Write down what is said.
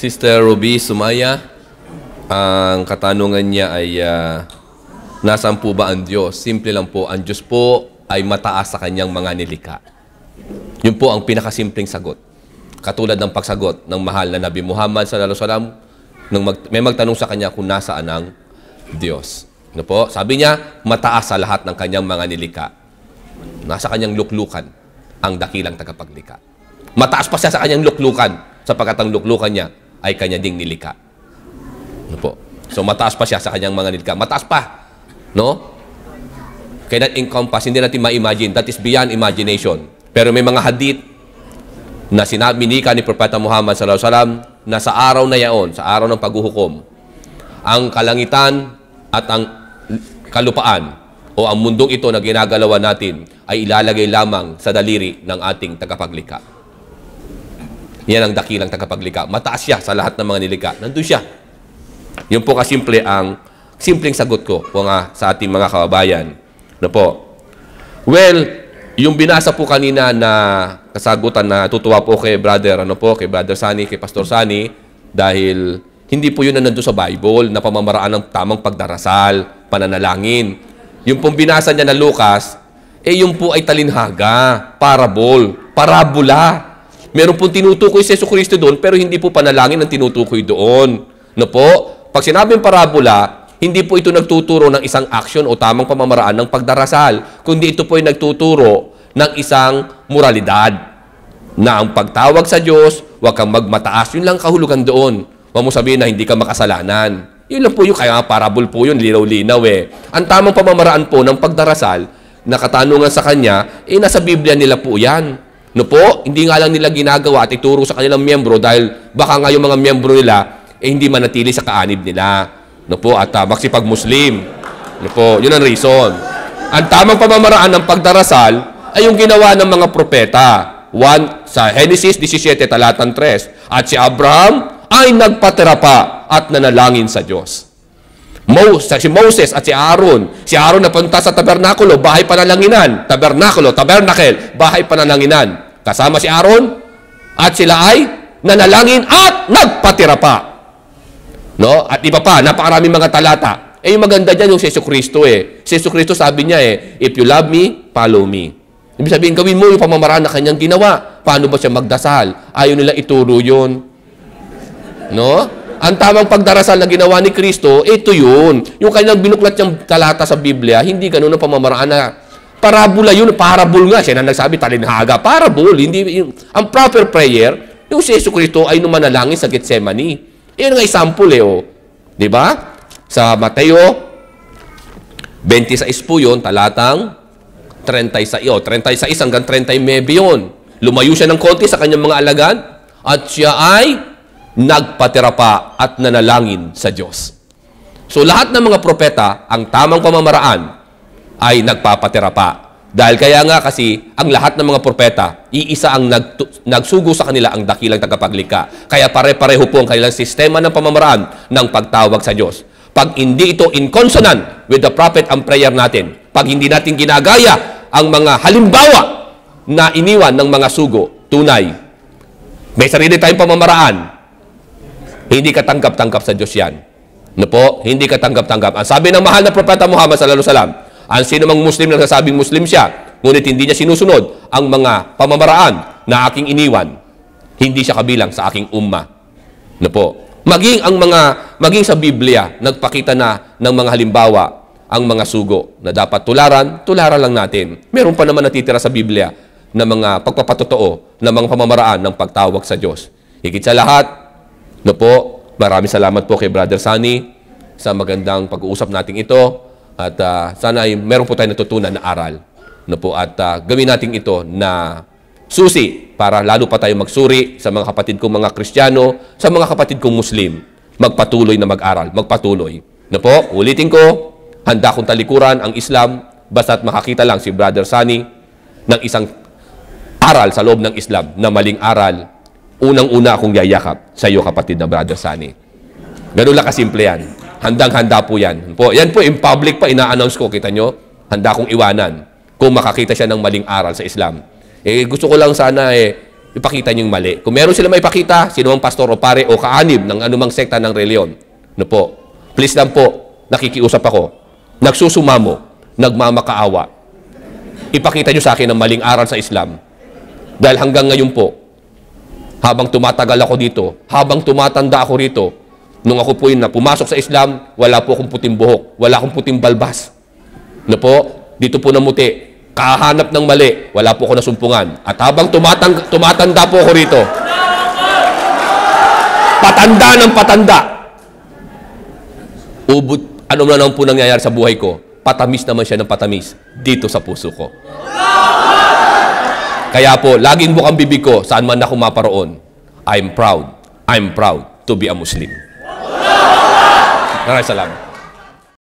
Sister Ruby Sumaya, ang katanungan niya ay uh, nasaan po ba ang Diyos? Simple lang po, ang Diyos po ay mataas sa kanyang mga nilika. Yun po ang pinakasimpleng sagot. Katulad ng pagsagot ng mahal na Nabi Muhammad sallallahu alaihi wasallam nung mag, may magtanong sa kanya kung nasaan ang Diyos. Ano po? Sabi niya, mataas sa lahat ng kanyang mga nilika. Nasa kanyang luklukan ang dakilang tagapaglika. Mataas pa siya sa kanyang luklukan sapagkat ang luklukan niya ay kanya ding nilika. Ano po? So mataas pa siya sa kanyang mga nilika. Mataas pa. No? Cannot encompass. Hindi natin ma-imagine. That is beyond imagination. Pero may mga hadith na sinabi ni ni Propeta Muhammad sallallahu alaihi wasallam na sa araw na yaon, sa araw ng paghuhukom, ang kalangitan at ang kalupaan o ang mundong ito na ginagalawan natin ay ilalagay lamang sa daliri ng ating tagapaglikha. Yan ang dakilang tagapaglikha. Mataas siya sa lahat ng mga nilikha. Nandun siya. Yun po kasimple ang simpleng sagot ko po nga sa ating mga kababayan. Na po. Well, yung binasa po kanina na kasagutan na tutuwa po kay brother, ano po, kay brother Sani, kay Pastor Sani, dahil hindi po yun na nandun sa Bible na pamamaraan ng tamang pagdarasal, pananalangin. Yung pong binasa niya na Lucas, eh yung po ay talinhaga, parable, parabola. Meron pong tinutukoy si Yesu Cristo doon, pero hindi po panalangin ang tinutukoy doon. No po? Pag sinabing parabola, hindi po ito nagtuturo ng isang action o tamang pamamaraan ng pagdarasal, kundi ito po ay nagtuturo ng isang moralidad na ang pagtawag sa Diyos, huwag kang magmataas. Yun lang kahulugan doon. Huwag mo sabihin na hindi ka makasalanan. Yun lang po yun. Kaya parable po yun, linaw-linaw eh. Ang tamang pamamaraan po ng pagdarasal na katanungan sa Kanya, eh nasa Biblia nila po yan. No po, hindi nga lang nila ginagawa at ituro sa kanilang miyembro dahil baka nga yung mga miyembro nila eh hindi manatili sa kaanib nila. No po, at uh, magsipag-Muslim. No po, yun ang reason. Ang tamang pamamaraan ng pagdarasal ay yung ginawa ng mga propeta. One, sa Genesis 17, talatang 3. At si Abraham ay nagpatira pa at nanalangin sa Diyos. Moses, si Moses at si Aaron. Si Aaron napunta sa tabernakulo, bahay panalanginan. Tabernakulo, tabernacle, bahay panalanginan. Kasama si Aaron at sila ay nanalangin at nagpatira pa. No? At iba pa, napakaraming mga talata. Eh, yung maganda dyan yung si Yesu Cristo eh. Si Yesu Cristo sabi niya eh, if you love me, follow me. Ibig sabihin, gawin mo yung pamamaraan na kanyang ginawa. Paano ba siya magdasal? Ayaw nila ituro yun. No? Ang tamang pagdarasal na ginawa ni Kristo, ito yun. Yung kanyang binuklat yung talata sa Biblia, hindi ganun ang pamamaraan na parabola yun. Parable nga. Siya na nagsabi, talinhaga. Parable. Hindi, yung, ang proper prayer, yung si Yesu Cristo ay numanalangin sa Gethsemane. Yan ang example eh. Oh. Di ba? Sa Mateo 26 po yun, talatang 36. Oh, 36 hanggang 39 yun. Lumayo siya ng konti sa kanyang mga alagad at siya ay nagpatira pa at nanalangin sa Diyos. So lahat ng mga propeta, ang tamang pamamaraan ay nagpapatira pa. Dahil kaya nga kasi ang lahat ng mga propeta, iisa ang nag, nagsugo sa kanila ang dakilang tagapaglikha. Kaya pare-pareho po ang kanilang sistema ng pamamaraan ng pagtawag sa Diyos. Pag hindi ito in consonant with the prophet and prayer natin, pag hindi natin ginagaya ang mga halimbawa na iniwan ng mga sugo, tunay, may sarili tayong pamamaraan, hindi ka tanggap-tanggap sa Diyos yan. No po? Hindi ka tanggap-tanggap. Ang sabi ng mahal na propeta Muhammad sallallahu alaihi wasallam, ang sino mang Muslim na nagsasabing Muslim siya, ngunit hindi niya sinusunod ang mga pamamaraan na aking iniwan, hindi siya kabilang sa aking umma. No po? Maging ang mga maging sa Biblia nagpakita na ng mga halimbawa ang mga sugo na dapat tularan, tularan lang natin. Meron pa naman natitira sa Biblia na mga pagpapatotoo na mga pamamaraan ng pagtawag sa Diyos. Higit sa lahat, no po, maraming salamat po kay Brother Sunny sa magandang pag-uusap natin ito. At uh, sana ay meron po tayong natutunan na aral. No po, at uh, gawin natin ito na susi para lalo pa tayo magsuri sa mga kapatid kong mga Kristiyano, sa mga kapatid kong Muslim. Magpatuloy na mag-aral, magpatuloy. No po, ulitin ko, handa kong talikuran ang Islam basta't makakita lang si Brother Sani ng isang aral sa loob ng Islam na maling aral, unang-una akong yayakap sa iyo kapatid na Brother Sani. Ganun lang kasimple yan. Handang-handa po yan. Po, yan po, in public pa, ina-announce ko, kita nyo, handa kong iwanan kung makakita siya ng maling aral sa Islam. Eh, gusto ko lang sana eh, ipakita niyo yung mali. Kung meron sila may ipakita, sino mang pastor o pare o kaanib ng anumang sekta ng reliyon, no po, please lang po, nakikiusap ako, nagsusumamo, nagmamakaawa, ipakita niyo sa akin ang maling aral sa Islam. Dahil hanggang ngayon po, habang tumatagal ako dito, habang tumatanda ako rito, nung ako po yun na pumasok sa Islam, wala po akong puting buhok, wala akong puting balbas. No po, dito po namuti, kahanap ng mali, wala po ako nasumpungan. At habang tumatang, tumatanda po ako rito, patanda ng patanda, ubod, ano na lang po nangyayari sa buhay ko, patamis naman siya ng patamis dito sa puso ko. Kaya po, laging bukang bibig ko, saan man ako maparoon, I'm proud, I'm proud to be a Muslim. Maraming salamat.